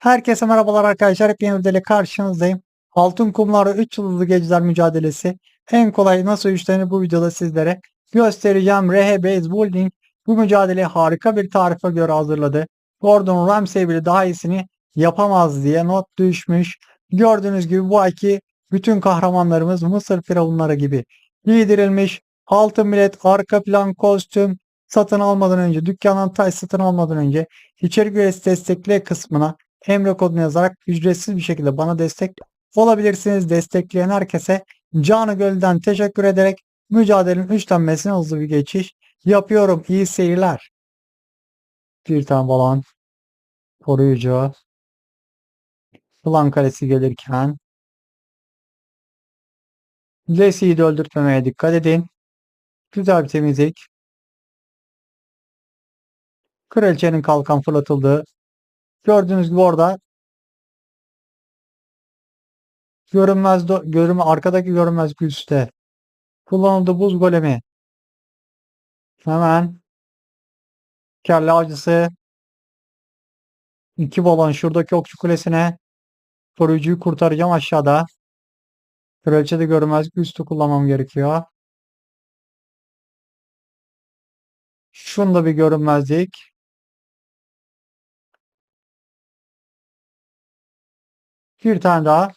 Herkese merhabalar arkadaşlar. Hep yeni videoyla karşınızdayım. Altın kumları 3 yıldızlı geceler mücadelesi. En kolay nasıl üçlerini bu videoda sizlere göstereceğim. Rehe Base Building bu mücadeleyi harika bir tarife göre hazırladı. Gordon Ramsay bile daha iyisini yapamaz diye not düşmüş. Gördüğünüz gibi bu ayki bütün kahramanlarımız Mısır firavunları gibi giydirilmiş. Altın bilet, arka plan, kostüm satın almadan önce, dükkandan taş satın almadan önce içerik üyesi destekle kısmına Emre kodunu yazarak ücretsiz bir şekilde bana destek olabilirsiniz. Destekleyen herkese canı gölden teşekkür ederek mücadelenin üçlenmesine hızlı bir geçiş yapıyorum. İyi seyirler. Bir tane balon. Koruyucu. Plan kalesi gelirken Jesse'yi de öldürtmemeye dikkat edin. Güzel bir temizlik. Kraliçenin kalkan fırlatıldı. Gördüğünüz gibi orada görünmez görünme arkadaki görünmez güçte kullanıldı buz golemi. Hemen kelle avcısı iki balon şuradaki okçu kulesine koruyucuyu kurtaracağım aşağıda. Kraliçe de görünmez güçtü kullanmam gerekiyor. Şunda bir görünmezlik. Bir tane daha.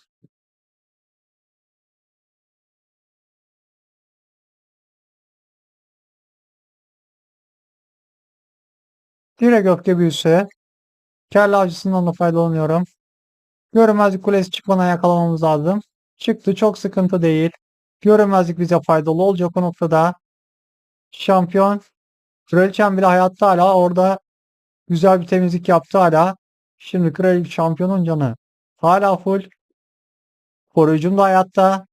Direkt öfke büyüsü. Kelle avcısından da faydalanıyorum. Görünmezlik kulesi çıkmadan yakalamamız lazım. Çıktı çok sıkıntı değil. Görünmezlik bize faydalı olacak o noktada. Şampiyon. Kraliçem bile hayatta hala orada güzel bir temizlik yaptı hala. Şimdi kraliçe şampiyonun canı. Hala full. Koruyucum da hayatta.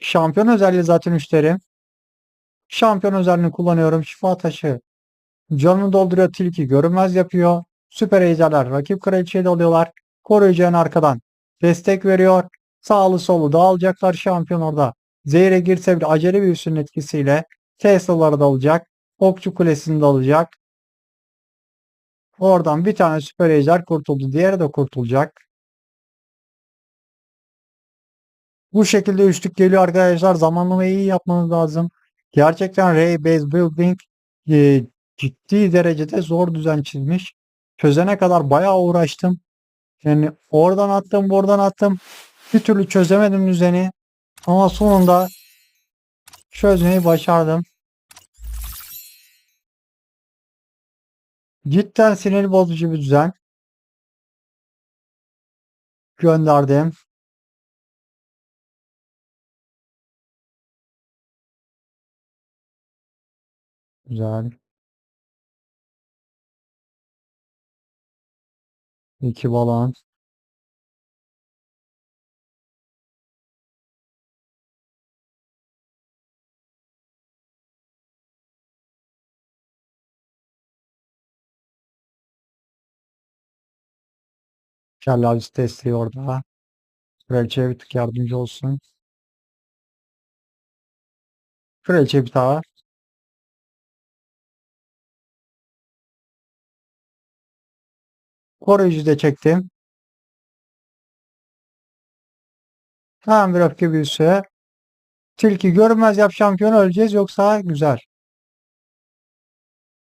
Şampiyon özelliği zaten müşterim. Şampiyon özelliğini kullanıyorum. Şifa taşı. Canını dolduruyor tilki. Görünmez yapıyor. Süper ejderler. Rakip kraliçeye de alıyorlar. Koruyucu en arkadan. Destek veriyor. Sağlı solu dağılacaklar şampiyon orada. Zehre girse bile acele bir üstün etkisiyle Tesla'ları da alacak. Okçu kulesini de alacak. Oradan bir tane süper ejder kurtuldu. Diğeri de kurtulacak. Bu şekilde üçlük geliyor arkadaşlar. Zamanlamayı iyi yapmanız lazım. Gerçekten Ray Base Building e, ciddi derecede zor düzen çizmiş. Çözene kadar bayağı uğraştım. Yani oradan attım buradan attım. Bir türlü çözemedim düzeni. Ama sonunda çözmeyi başardım. Cidden sinir bozucu bir düzen. Gönderdim. Güzel. İki balon. Kelle avcısı desteği orada. Kraliçeye bir tık yardımcı olsun. Kraliçe bir daha. Koruyucu da çektim. Hemen bir öfke büyüsü. Tilki görünmez yap şampiyon öleceğiz yoksa güzel.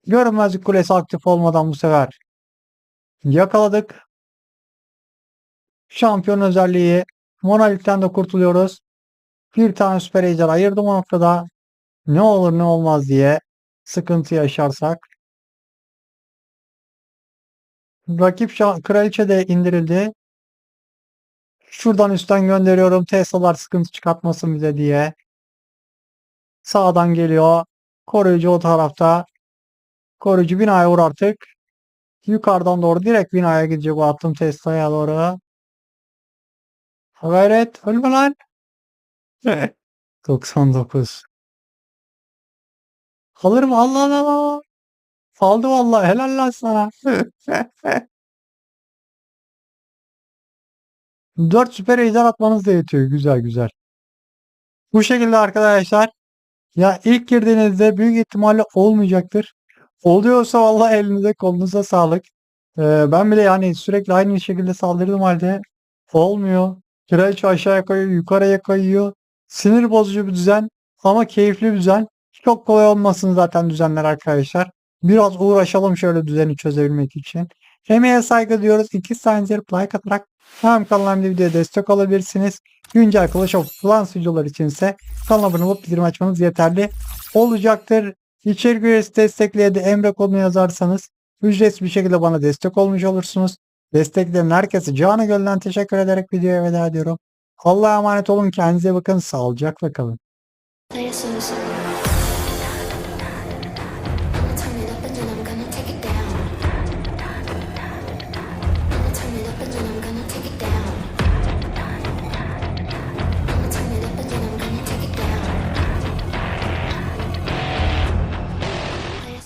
Görünmezlik kulesi aktif olmadan bu sefer yakaladık. Şampiyon özelliği Monolith'ten de kurtuluyoruz. Bir tane süper ejder ayırdım o noktada. Ne olur ne olmaz diye sıkıntı yaşarsak. Rakip kraliçe de indirildi. Şuradan üstten gönderiyorum. Tesla'lar sıkıntı çıkartmasın bize diye. Sağdan geliyor. Koruyucu o tarafta. Koruyucu binaya vur artık. Yukarıdan doğru direkt binaya gidecek bu attım Tesla'ya doğru. Gayret. Ölme lan. 99. Alır mı? Allah Allah Allah. Aldı vallahi. Helal lan sana. 4 süper ejder atmanız da yetiyor. Güzel güzel. Bu şekilde arkadaşlar. Ya ilk girdiğinizde büyük ihtimalle olmayacaktır. Oluyorsa vallahi elinize kolunuza sağlık. Ee, ben bile yani sürekli aynı şekilde saldırdığım halde olmuyor. Kraliçe aşağıya kayıyor, yukarıya kayıyor. Sinir bozucu bir düzen ama keyifli bir düzen. Çok kolay olmasın zaten düzenler arkadaşlar. Biraz uğraşalım şöyle düzeni çözebilmek için. Emeğe saygı diyoruz. İki saniye like atarak hem kanalım hem de videoya destek olabilirsiniz. Güncel Clash of Clans videolar içinse kanala abone olup bildirim açmanız yeterli olacaktır. İçerik üyesi destekleye de Emre kodunu yazarsanız ücretsiz bir şekilde bana destek olmuş olursunuz. Destekleyen herkese canı gönülden teşekkür ederek videoya veda ediyorum. Allah'a emanet olun. Kendinize bakın. Sağlıcakla kalın.